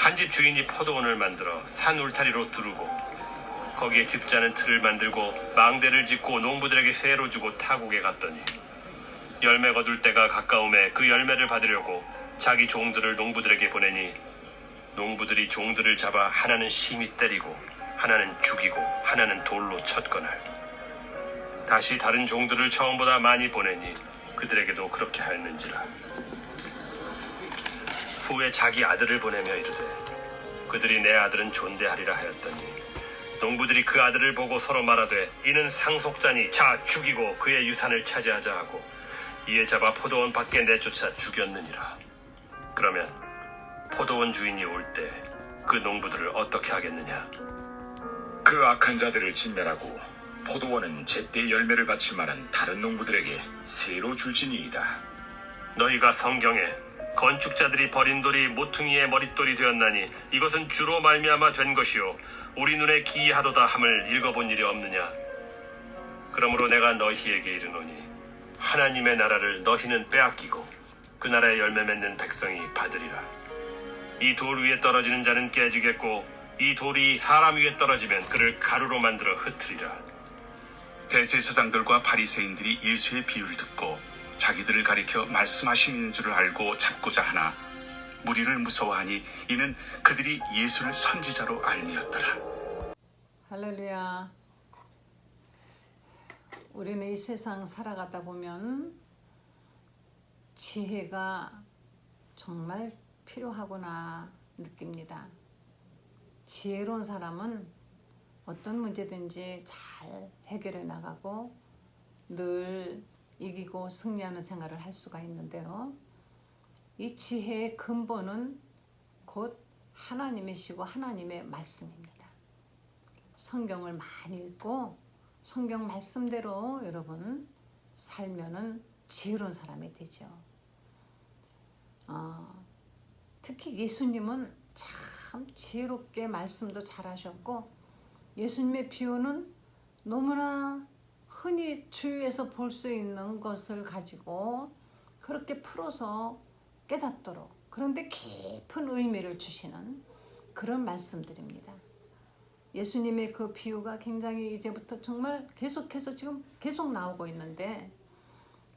한 집 주인이 포도원을 만들어 산 울타리로 두르고 거기에 집자는 틀을 만들고 망대를 짓고 농부들에게 세로 주고 타국에 갔더니 열매 거둘 때가 가까움에 그 열매를 받으려고 자기 종들을 농부들에게 보내니 농부들이 종들을 잡아 하나는 심히 때리고 하나는 죽이고 하나는 돌로 쳤거늘. 다시 다른 종들을 처음보다 많이 보내니 그들에게도 그렇게 하였는지라. 후에 자기 아들을 보내며 이르되 그들이 내 아들은 존대하리라 하였더니 농부들이 그 아들을 보고 서로 말하되 이는 상속자니 자 죽이고 그의 유산을 차지하자 하고 이에 잡아 포도원 밖에 내쫓아 죽였느니라 그러면 포도원 주인이 올 때 그 농부들을 어떻게 하겠느냐 그 악한 자들을 진멸하고 포도원은 제때 열매를 바칠 만한 다른 농부들에게 새로 줄지니이다. 너희가 성경에 건축자들이 버린 돌이 모퉁이의 머릿돌이 되었나니 이것은 주로 말미암아 된 것이요 우리 눈에 기이하도다 함을 읽어본 일이 없느냐? 그러므로 내가 너희에게 이르노니 하나님의 나라를 너희는 빼앗기고 그 나라의 열매 맺는 백성이 받으리라. 이 돌 위에 떨어지는 자는 깨지겠고 이 돌이 사람 위에 떨어지면 그를 가루로 만들어 흩으리라. 대제사장들과 바리새인들이 예수의 비유를 듣고 자기들을 가리켜 말씀하시는 줄을 알고 잡고자 하나 무리를 무서워하니 이는 그들이 예수를 선지자로 알미었더라. 할렐루야. 우리는 이 세상 살아가다 보면 지혜가 정말 필요하구나 느낍니다. 지혜로운 사람은 어떤 문제든지 잘 해결해 나가고 늘 이기고 승리하는 생활을 할 수가 있는데요. 이 지혜의 근본은 곧 하나님이시고 하나님의 말씀입니다. 성경을 많이 읽고 성경 말씀대로 여러분 살면은 지혜로운 사람이 되죠. 어, 특히 예수님은 참 지혜롭게 말씀도 잘하셨고 예수님의 비유는 너무나 흔히 주위에서 볼 수 있는 것을 가지고 그렇게 풀어서 깨닫도록 그런데 깊은 의미를 주시는 그런 말씀들입니다. 예수님의 그 비유가 굉장히 이제부터 정말 계속해서 지금 계속 나오고 있는데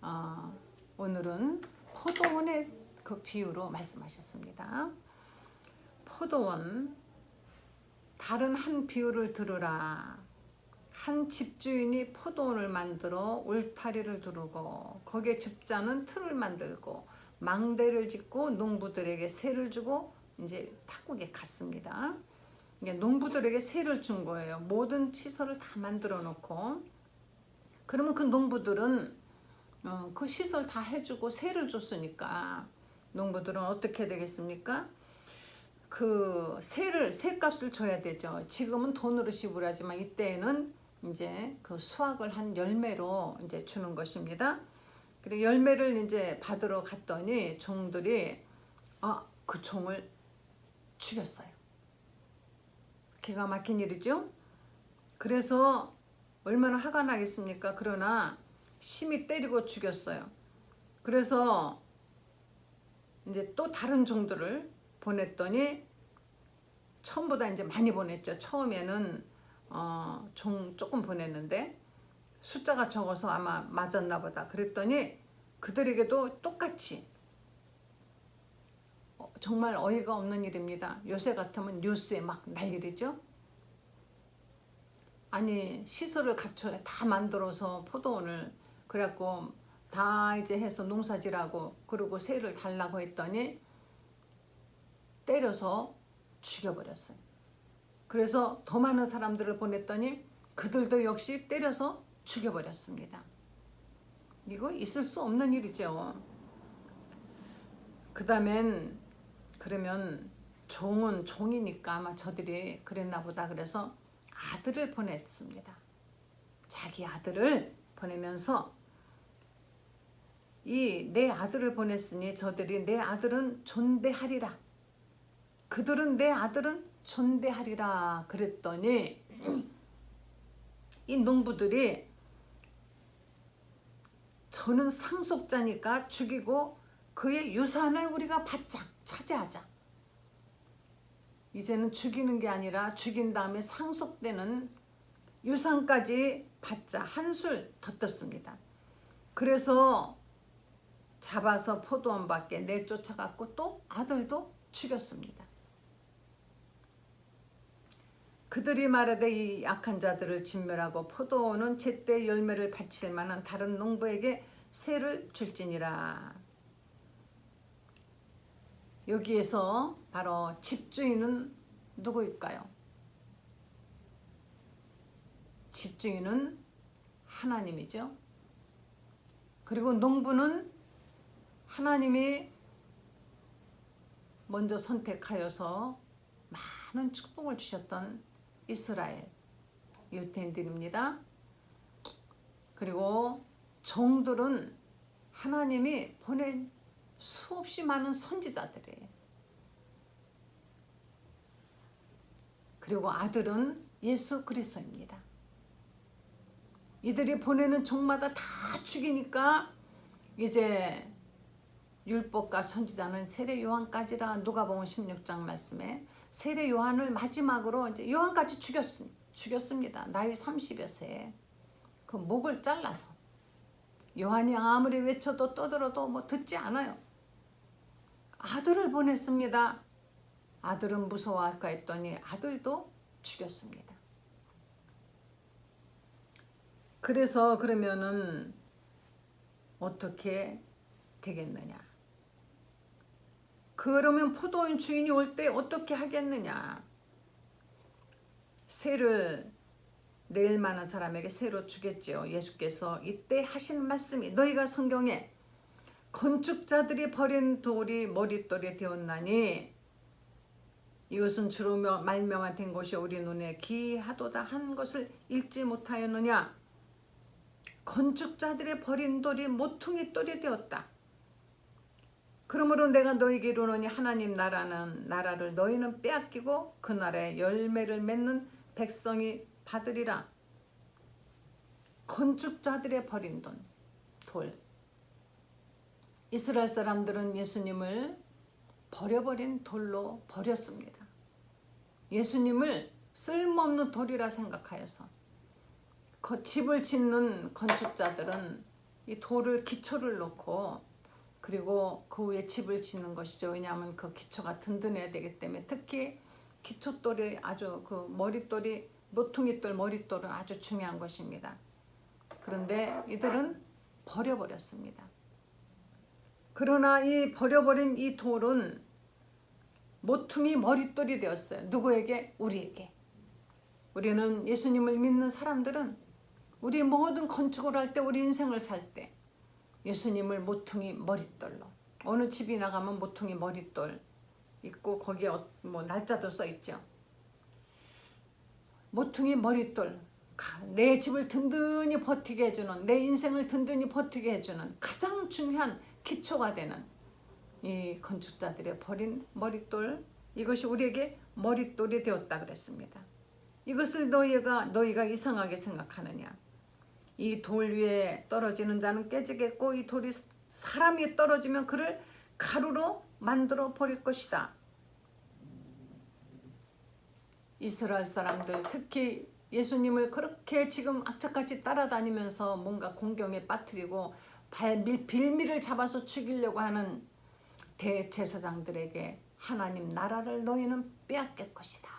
어, 오늘은 포도원의 그 비유로 말씀하셨습니다. 포도원 다른 한 비유를 들으라. 한 집주인이 포도원을 만들어 울타리를 두르고 거기에 집자는 틀을 만들고 망대를 짓고 농부들에게 세를 주고 이제 타국에 갔습니다. 농부들에게 세를 준 거예요. 모든 시설을 다 만들어 놓고 그러면 그 농부들은 어, 그 시설 다 해주고 세를 줬으니까 농부들은 어떻게 되겠습니까? 그 세를 세값을 줘야 되죠. 지금은 돈으로 지불하지만 이때에는 이제 그 수확을 한 열매로 이제 주는 것입니다. 그리고 열매를 이제 받으러 갔더니 종들이 아 그 종을 죽였어요. 기가 막힌 일이죠. 그래서 얼마나 화가 나겠습니까? 그러나 심히 때리고 죽였어요. 그래서 이제 또 다른 종들을 보냈더니 처음보다 이제 많이 보냈죠. 처음에는 어, 종 조금 보냈는데 숫자가 적어서 아마 맞았나 보다. 그랬더니 그들에게도 똑같이 어, 정말 어이가 없는 일입니다. 요새 같으면 뉴스에 막 난리죠. 아니 시설을 갖춰 다 만들어서 포도원을 그래갖고 다 이제 해서 농사지라고 그리고 세를 달라고 했더니 때려서 죽여버렸어요. 그래서 더 많은 사람들을 보냈더니 그들도 역시 때려서 죽여버렸습니다. 이거 있을 수 없는 일이죠. 그 다음엔 그러면 종은 종이니까 아마 저들이 그랬나 보다 그래서 아들을 보냈습니다. 자기 아들을 보내면서 이 내 아들을 보냈으니 저들이 내 아들은 존대하리라. 그들은 내 아들은 존대하리라 그랬더니 이 농부들이 저는 상속자니까 죽이고 그의 유산을 우리가 바짝 차지하자. 이제는 죽이는 게 아니라 죽인 다음에 상속되는 유산까지 받자 한술 더 떴습니다. 그래서 잡아서 포도원 밖에 내쫓아갖고 또 아들도 죽였습니다. 그들이 말하되 이 약한 자들을 진멸하고 포도원은 제때 열매를 바칠 만한 다른 농부에게 세를 줄지니라. 여기에서 바로 집주인은 누구일까요? 집주인은 하나님이죠. 그리고 농부는 하나님이 먼저 선택하여서 많은 축복을 주셨던 이스라엘 유태인들입니다. 그리고 종들은 하나님이 보낸 수없이 많은 선지자들이에요. 그리고 아들은 예수 그리스도입니다. 이들이 보내는 종마다 다 죽이니까 이제 율법과 선지자는 세례 요한까지라 누가복음 16장 말씀에 세례 요한을 마지막으로 이제 요한까지 죽였, 죽였습니다. 나이 30여 세에 그 목을 잘라서 요한이 아무리 외쳐도 떠들어도 뭐 듣지 않아요. 아들을 보냈습니다. 아들은 무서워할까 했더니 아들도 죽였습니다. 그래서 그러면은 어떻게 되겠느냐? 그러면 포도원 주인이 올 때 어떻게 하겠느냐? 새를 낼 만한 사람에게 새로 주겠지요. 예수께서 이때 하신 말씀이 너희가 성경에 건축자들이 버린 돌이 머릿돌이 되었나니 이것은 주로 말명한 된 것이 우리 눈에 기하도다 한 것을 읽지 못하였느냐? 건축자들의 버린 돌이 모퉁이 돌이 되었다. 그러므로 내가 너에게 이르노니 하나님 나라는 나라를 너희는 빼앗기고 그 나라의 열매를 맺는 백성이 받으리라. 건축자들의 버린 돈, 돌. 이스라엘 사람들은 예수님을 버려버린 돌로 버렸습니다. 예수님을 쓸모없는 돌이라 생각하여서 그 집을 짓는 건축자들은 이 돌을 기초를 놓고 그리고 그 위에 집을 짓는 것이죠. 왜냐하면 그 기초가 든든해야 되기 때문에 특히 기초돌이 아주 그 머릿돌이 모퉁이돌 머릿돌은 아주 중요한 것입니다. 그런데 이들은 버려버렸습니다. 그러나 이 버려버린 이 돌은 모퉁이 머릿돌이 되었어요. 누구에게? 우리에게. 우리는 예수님을 믿는 사람들은 우리 모든 건축을 할 때 우리 인생을 살 때 예수님을 모퉁이 머릿돌로 어느 집이 나 가면 모퉁이 머릿돌 있고 거기에 어- 뭐 날짜도 써 있죠. 모퉁이 머릿돌 가- 내 집을 든든히 버티게 해주는 내 인생을 든든히 버티게 해주는 가장 중요한 기초가 되는 이 건축자들의 버린 머릿돌 이것이 우리에게 머릿돌이 되었다 그랬습니다. 이것을 너희가 너희가 이상하게 생각하느냐? 이 돌 위에 떨어지는 자는 깨지겠고 이 돌이 사람이 떨어지면 그를 가루로 만들어 버릴 것이다. 이스라엘 사람들 특히 예수님을 그렇게 지금 악착같이 따라다니면서 뭔가 공경에 빠뜨리고 발 빌미를 잡아서 죽이려고 하는 대제사장들에게 하나님 나라를 너희는 빼앗길 것이다.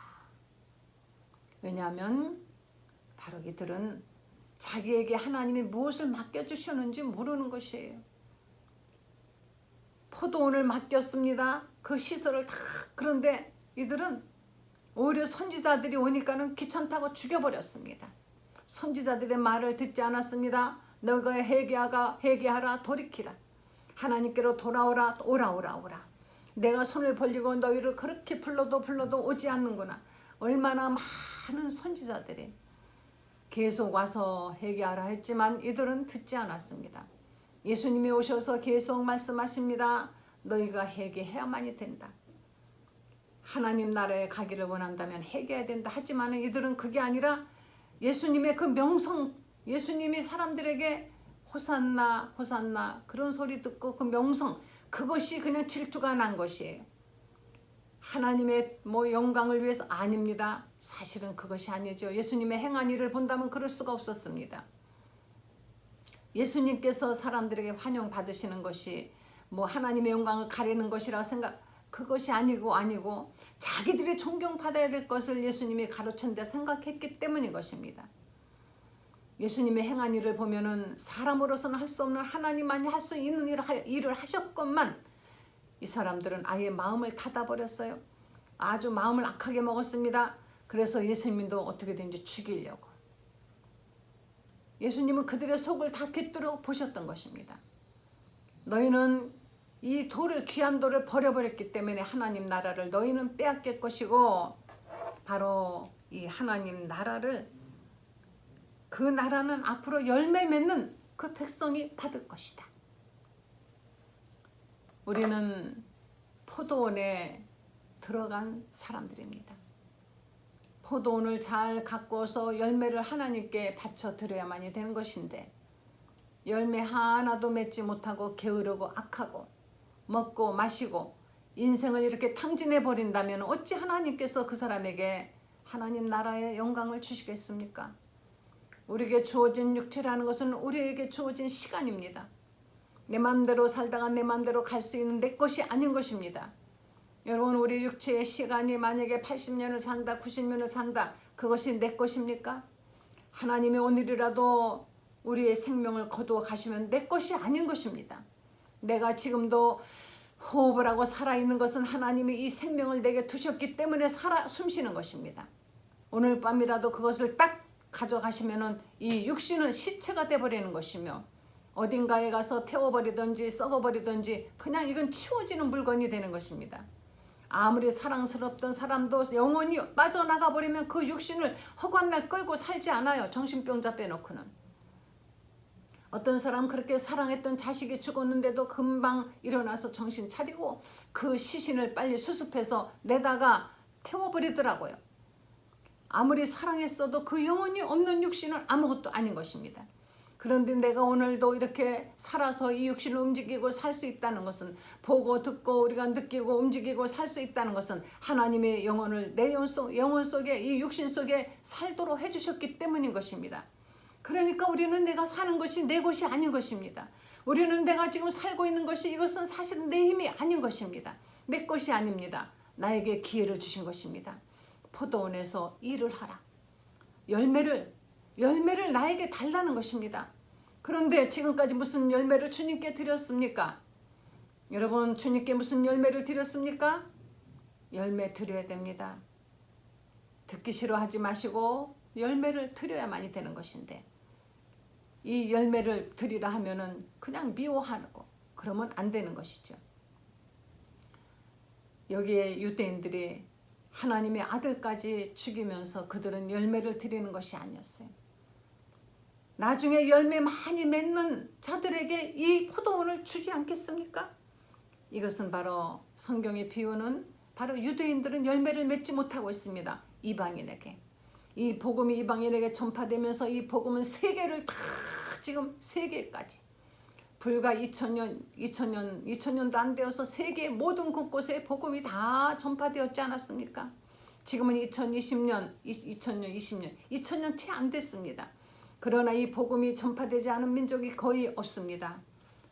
왜냐하면 바로 이들은 자기에게 하나님이 무엇을 맡겨주셨는지 모르는 것이에요. 포도원을 맡겼습니다. 그 시설을 다 그런데 이들은 오히려 선지자들이 오니까는 귀찮다고 죽여버렸습니다. 선지자들의 말을 듣지 않았습니다. 너가 회개하가 회개하라 돌이키라. 하나님께로 돌아오라 오라 오라 오라. 내가 손을 벌리고 너희를 그렇게 불러도 불러도 오지 않는구나. 얼마나 많은 선지자들이 계속 와서 회개하라 했지만 이들은 듣지 않았습니다. 예수님이 오셔서 계속 말씀하십니다. 너희가 회개해야만이 된다. 하나님 나라에 가기를 원한다면 회개해야 된다. 하지만 이들은 그게 아니라 예수님의 그 명성, 예수님이 사람들에게 호산나, 호산나 그런 소리 듣고 그 명성, 그것이 그냥 질투가 난 것이에요. 하나님의 뭐 영광을 위해서 아닙니다. 사실은 그것이 아니죠. 예수님의 행한 일을 본다면 그럴 수가 없었습니다. 예수님께서 사람들에게 환영 받으시는 것이 뭐 하나님의 영광을 가리는 것이라 생각 그것이 아니고 아니고 자기들이 존경받아야 될 것을 예수님이 가르쳤는데 생각했기 때문인 것입니다. 예수님의 행한 일을 보면은 사람으로서는 할 수 없는 하나님만이 할 수 있는 일을, 하셨건만 이 사람들은 아예 마음을 닫아버렸어요. 아주 마음을 악하게 먹었습니다. 그래서 예수님도 어떻게 된지 죽이려고. 예수님은 그들의 속을 다 꿰뚫어 보셨던 것입니다. 너희는 이 돌을 귀한 돌을 버려버렸기 때문에 하나님 나라를 너희는 빼앗길 것이고 바로 이 하나님 나라를 그 나라는 앞으로 열매 맺는 그 백성이 받을 것이다. 우리는 포도원에 들어간 사람들입니다. 포도원을 잘 가꿔서 열매를 하나님께 바쳐 드려야만이 되는 것인데 열매 하나도 맺지 못하고 게으르고 악하고 먹고 마시고 인생을 이렇게 탕진해 버린다면 어찌 하나님께서 그 사람에게 하나님 나라의 영광을 주시겠습니까? 우리에게 주어진 육체라는 것은 우리에게 주어진 시간입니다. 내 마음대로 살다가 내 마음대로 갈 수 있는 내 것이 아닌 것입니다. 여러분 우리 육체의 시간이 만약에 80년을 산다 90년을 산다 그것이 내 것입니까? 하나님이 오늘이라도 우리의 생명을 거두어 가시면 내 것이 아닌 것입니다. 내가 지금도 호흡을 하고 살아있는 것은 하나님이 이 생명을 내게 두셨기 때문에 살아 숨쉬는 것입니다. 오늘 밤이라도 그것을 딱 가져가시면은 이 육신은 시체가 돼버리는 것이며 어딘가에 가서 태워버리든지 썩어버리든지 그냥 이건 치워지는 물건이 되는 것입니다. 아무리 사랑스럽던 사람도 영원히 빠져나가 버리면 그 육신을 허관날 끌고 살지 않아요. 정신병자 빼놓고는. 어떤 사람 그렇게 사랑했던 자식이 죽었는데도 금방 일어나서 정신 차리고 그 시신을 빨리 수습해서 내다가 태워버리더라고요. 아무리 사랑했어도 그 영혼이 없는 육신은 아무것도 아닌 것입니다. 그런데 내가 오늘도 이렇게 살아서 이 육신을 움직이고 살 수 있다는 것은 보고 듣고 우리가 느끼고 움직이고 살 수 있다는 것은 하나님의 영혼을 내 영혼, 속에 이 육신 속에 살도록 해주셨기 때문인 것입니다. 그러니까 우리는 내가 사는 것이 내 것이 아닌 것입니다. 우리는 내가 지금 살고 있는 것이 이것은 사실은 내 힘이 아닌 것입니다. 내 것이 아닙니다. 나에게 기회를 주신 것입니다. 포도원에서 일을 하라. 열매를 열매를 나에게 달라는 것입니다. 그런데 지금까지 무슨 열매를 주님께 드렸습니까? 여러분 주님께 무슨 열매를 드렸습니까? 열매 드려야 됩니다. 듣기 싫어하지 마시고 열매를 드려야만이 되는 것인데 이 열매를 드리라 하면은 그냥 미워하고 그러면 안 되는 것이죠. 여기에 유대인들이 하나님의 아들까지 죽이면서 그들은 열매를 드리는 것이 아니었어요. 나중에 열매 많이 맺는 자들에게 이 포도원을 주지 않겠습니까? 이것은 바로 성경의 비유는 바로 유대인들은 열매를 맺지 못하고 있습니다. 이방인에게. 이 복음이 이방인에게 전파되면서 이 복음은 세계를 다 지금 세계까지 불과 2000년, 2000년, 2000년도 안 되어서 세계 모든 곳곳에 복음이 다 전파되었지 않았습니까? 지금은 2020년, 2000년, 20년, 2000년 채 안 됐습니다. 그러나 이 복음이 전파되지 않은 민족이 거의 없습니다.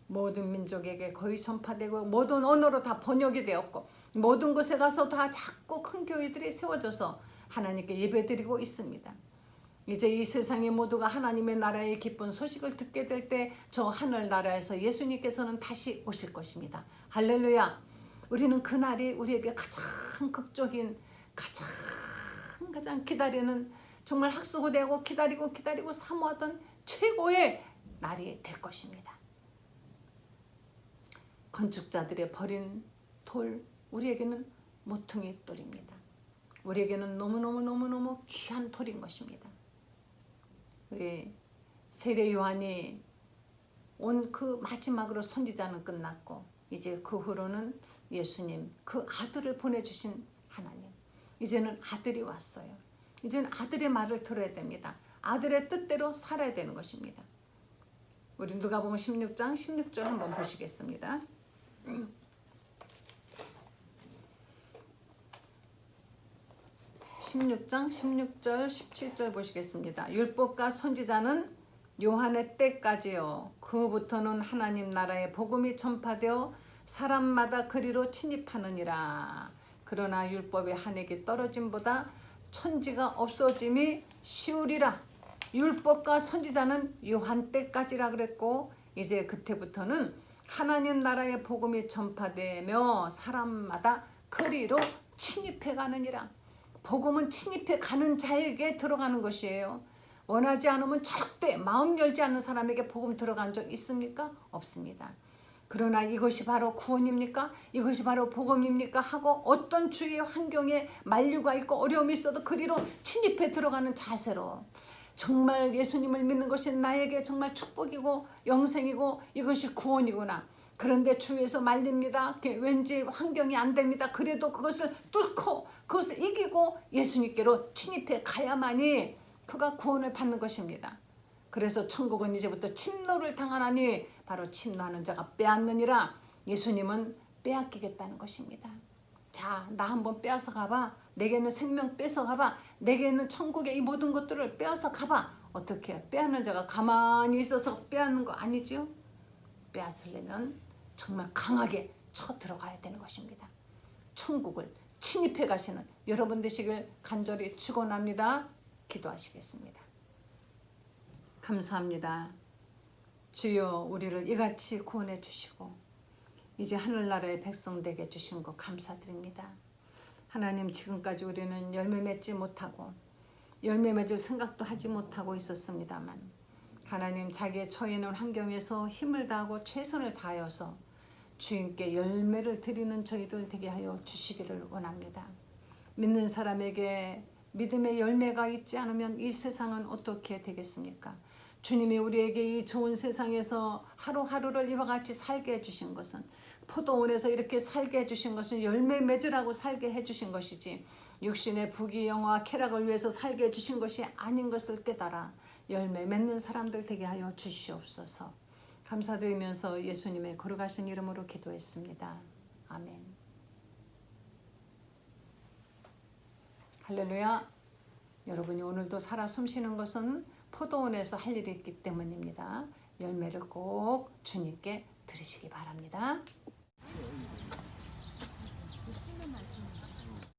모든 민족에게 거의 전파되고 모든 언어로 다 번역이 되었고 모든 곳에 가서 다 작고 큰 교회들이 세워져서 하나님께 예배드리고 있습니다. 이제 이 세상의 모두가 하나님의 나라의 기쁜 소식을 듣게 될 때 저 하늘 나라에서 예수님께서는 다시 오실 것입니다. 할렐루야. 우리는 그 날이 우리에게 가장 극적인 가장 가장 기다리는 정말 학수고대하고 기다리고 기다리고 사모하던 최고의 날이 될 것입니다. 건축자들의 버린 돌 우리에게는 모퉁이 돌입니다. 우리에게는 너무너무너무너무 귀한 돌인 것입니다. 우리 세례 요한이 온 그 마지막으로 선지자는 끝났고 이제 그 후로는 예수님 그 아들을 보내주신 하나님 이제는 아들이 왔어요. 이제는 아들의 말을 들어야 됩니다. 아들의 뜻대로 살아야 되는 것입니다. 우리 누가복음 16장 16절 한번 보시겠습니다. 16장 16절 17절 보시겠습니다. 율법과 선지자는 요한의 때까지요. 그부터는 하나님 나라의 복음이 전파되어 사람마다 그리로 침입하느니라. 그러나 율법의 한액이 떨어짐보다 천지가 없어짐이 쉬우리라. 율법과 선지자는 요한 때까지라 그랬고 이제 그때부터는 하나님 나라의 복음이 전파되며 사람마다 그리로 침입해 가느니라. 복음은 침입해 가는 자에게 들어가는 것이에요. 원하지 않으면 절대 마음 열지 않는 사람에게 복음 들어간 적 있습니까? 없습니다. 그러나 이것이 바로 구원입니까? 이것이 바로 복음입니까? 하고 어떤 주위의 환경에 만류가 있고 어려움이 있어도 그리로 침입해 들어가는 자세로 정말 예수님을 믿는 것이 나에게 정말 축복이고 영생이고 이것이 구원이구나. 그런데 주위에서 말립니다. 왠지 환경이 안 됩니다. 그래도 그것을 뚫고 그것을 이기고 예수님께로 침입해 가야만이 그가 구원을 받는 것입니다. 그래서 천국은 이제부터 침노를 당하나니 바로 침노하는 자가 빼앗느니라 예수님은 빼앗기겠다는 것입니다. 자, 나 한번 빼앗아 가봐. 내게는 생명 뺏어 가봐. 내게는 천국의 이 모든 것들을 빼앗아 가봐. 어떻게 빼앗는 자가 가만히 있어서 빼앗는 거 아니죠? 빼앗으려면 정말 강하게 쳐 들어가야 되는 것입니다. 천국을 침입해 가시는 여러분 되시길 간절히 축원합니다. 기도하시겠습니다. 감사합니다. 주여 우리를 이같이 구원해 주시고 이제 하늘나라의 백성 되게 주신 것 감사드립니다. 하나님 지금까지 우리는 열매 맺지 못하고 열매 맺을 생각도 하지 못하고 있었습니다만 하나님 자기의 처해 있는 환경에서 힘을 다하고 최선을 다하여서 주님께 열매를 드리는 저희들 되게 하여 주시기를 원합니다. 믿는 사람에게 믿음의 열매가 있지 않으면 이 세상은 어떻게 되겠습니까? 주님이 우리에게 이 좋은 세상에서 하루하루를 이와 같이 살게 해주신 것은 포도원에서 이렇게 살게 해주신 것은 열매 맺으라고 살게 해주신 것이지 육신의 부귀영화 쾌락을 위해서 살게 해주신 것이 아닌 것을 깨달아 열매 맺는 사람들 되게 하여 주시옵소서. 감사드리면서 예수님의 거룩하신 이름으로 기도했습니다. 아멘. 할렐루야. 여러분이 오늘도 살아 숨쉬는 것은 포도원에서 할 일이 있기 때문입니다. 열매를 꼭 주님께 드리시기 바랍니다.